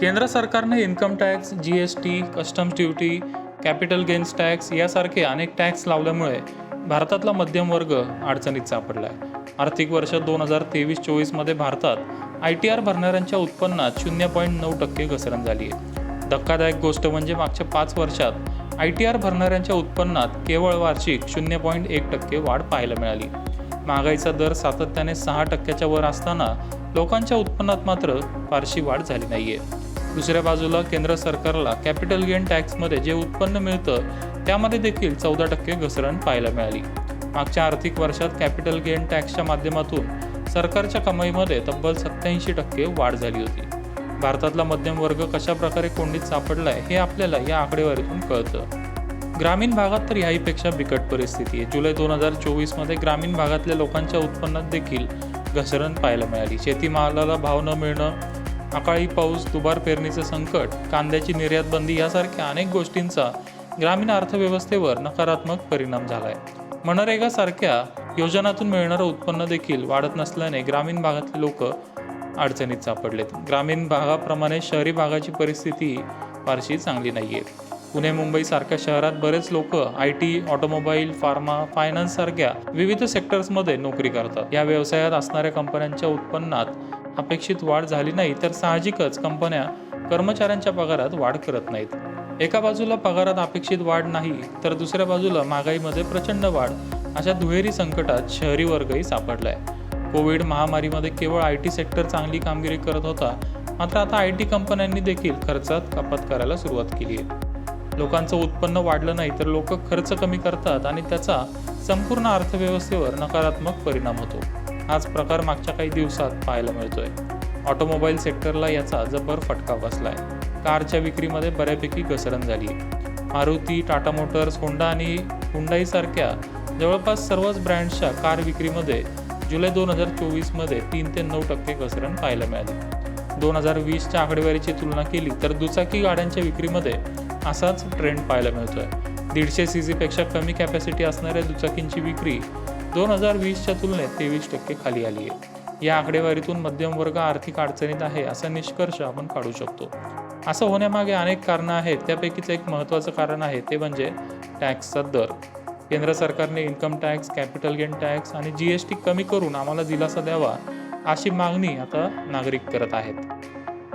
केंद्र सरकारने income tax G S T customs duty capital gains tax यासारखे अनेक टॅक्स लावल्यामुळे भारतातला मध्यम वर्ग अडचणीत सापडला आहे आर्थिक वर्ष दोन हजार तेवीस चोवीसमध्ये भारतात आय टी आर भरणाऱ्यांच्या उत्पन्नात शून्य पॉईंट नऊ टक्के घसरण झाली आहे धक्कादायक गोष्ट म्हणजे मागच्या पाच वर्षात आय टी आर भरणाऱ्यांच्या उत्पन्नात केवळ वार्षिक शून्य पॉईंट एक टक्के वाढ पाहायला मिळाली. महागाईचा दर सातत्याने सहा टक्क्याच्या वर असताना लोकांच्या उत्पन्नात मात्र फारशी वाढ झाली नाही आहे दुसऱ्या बाजूला केंद्र सरकारला कॅपिटल गेन टॅक्समध्ये जे उत्पन्न मिळतं त्यामध्ये देखील चौदा टक्के घसरण पाहायला मिळाली. मागच्या आर्थिक वर्षात कॅपिटल गेन टॅक्सच्या माध्यमातून सरकारच्या कमाईमध्ये तब्बल सत्याऐंशी टक्के वाढ झाली होती. भारतातला मध्यम वर्ग कशा प्रकारे कोंडीत सापडलाय हे आपल्याला या आकडेवारीतून कळतं. ग्रामीण भागात तर याहीपेक्षा बिकट परिस्थिती आहे. जुलै दोन हजार चोवीसमध्ये ग्रामीण भागातल्या लोकांच्या उत्पन्नात देखील घसरण पाहायला मिळाली. शेतीमालाला भाव न मिळणं अकाळी पाऊस दुबार पेरणीचं संकट कांद्याची निर्यात बंदी यासारख्या अनेक गोष्टींचा ग्रामीण अर्थव्यवस्थेवर नकारात्मक परिणाम झालाय. मनरेगासारख्या योजनातून मिळणारं उत्पन्न देखील वाढत नसल्याने ग्रामीण भागातले लोक अडचणीत सापडलेत. ग्रामीण भागाप्रमाणे शहरी भागाची परिस्थिती फारशी चांगली नाही आहे पुणे मुंबई सारख्या शहरात बरेच लोक I T automobile pharma finance सारख्या विविध सेक्टर्समध्ये नोकरी करतात. या व्यवसायात असणाऱ्या कंपन्यांच्या उत्पन्नात अपेक्षित वाढ झाली नाही तर साहजिकच कंपन्या कर्मचाऱ्यांच्या पगारात वाढ करत नाहीत. एका बाजूला पगारात अपेक्षित वाढ नाही तर दुसऱ्या बाजूला महागाईमध्ये प्रचंड वाढ अशा दुहेरी संकटात शहरी वर्गही सापडलाय. कोविड महामारीमध्ये केवळ आय टी सेक्टर चांगली कामगिरी करत होता मात्र आता आय टी कंपन्यांनी देखील खर्चात कपात करायला सुरुवात केली आहे. लोकांचं उत्पन्न वाढलं नाही तर लोक खर्च कमी करतात आणि त्याचा संपूर्ण अर्थव्यवस्थेवर नकारात्मक परिणाम होतो. हाच प्रकार मागच्या काही दिवसात पाहायला मिळतोय. ऑटोमोबाईल सेक्टरला याचा जबर फटका बसलाय. कारच्या विक्रीमध्ये बऱ्यापैकी घसरण झाली मारुती टाटा मोटर्स होंडा आणि हुंडाईसारख्या जवळपास सर्वच ब्रँड्सच्या कार विक्रीमध्ये जुलै दोन हजार चोवीसमध्ये तीन ते नऊ टक्के घसरण पाहायला मिळाली. दोन हजार वीसच्या आकडेवारीची तुलना केली तर दुचाकी गाड्यांच्या विक्रीमध्ये असाच ट्रेंड पाहायला मिळतोय. दीडशे सी सीपेक्षा कमी कॅपॅसिटी असणाऱ्या दुचाकींची विक्री दोन हजार वीसच्या तुलनेत तेवीस टक्के खाली आली आहे या आकडेवारीतून मध्यम वर्ग आर्थिक अडचणीत आहे असा निष्कर्ष आपण काढू शकतो. असं होण्यामागे अनेक कारणं आहेत. त्यापैकीच एक महत्त्वाचं कारण आहे ते म्हणजे टॅक्सचा दर. केंद्र सरकारने income tax capital gain tax आणि जी एस टी कमी करून आम्हाला दिलासा द्यावा अशी मागणी आता नागरिक करत आहेत.